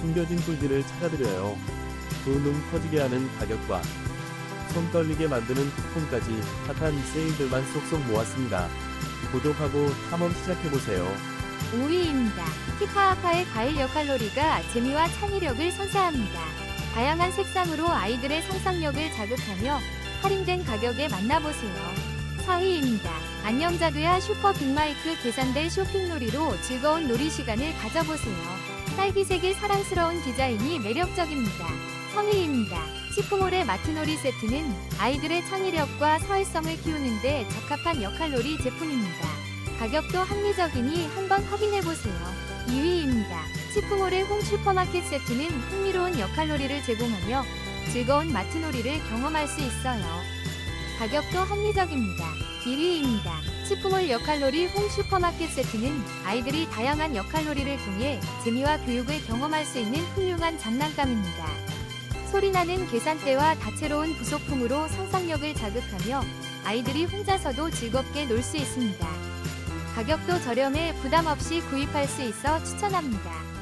숨겨진 꿀들을 찾아드려요. 두눈 커지게 하는 가격과 손 떨리게 만드는 쿠폰까지 핫한 세일들만 쏙쏙 모았습니다. 구독하고 탐험 시작해보세요. 5위입니다. 티파아파의 과일 역할놀이가 재미와 창의력을 선사합니다. 다양한 색상으로 아이들의 상상력을 자극하며 할인된 가격에 만나보세요. 4위입니다. 안녕자두야 슈퍼 빅마이크 계산대 쇼핑놀이로 즐거운 놀이 시간을 가져보세요. 딸기색의 사랑스러운 디자인이 매력적입니다. 3위입니다. 치프몰의 마트놀이 세트는 아이들의 창의력과 사회성을 키우는데 적합한 역할놀이 제품입니다. 가격도 합리적이니 한번 확인해보세요. 2위입니다. 치프몰의 홈 슈퍼마켓 세트는 흥미로운 역할놀이를 제공하며 즐거운 마트놀이를 경험할 수 있어요. 가격도 합리적입니다. 1위입니다. 치프몰 역할놀이 홈 슈퍼마켓 세트는 아이들이 다양한 역할놀이를 통해 재미와 교육을 경험할 수 있는 훌륭한 장난감입니다. 소리나는 계산대와 다채로운 부속품으로 상상력을 자극하며 아이들이 혼자서도 즐겁게 놀 수 있습니다. 가격도 저렴해 부담 없이 구입할 수 있어 추천합니다.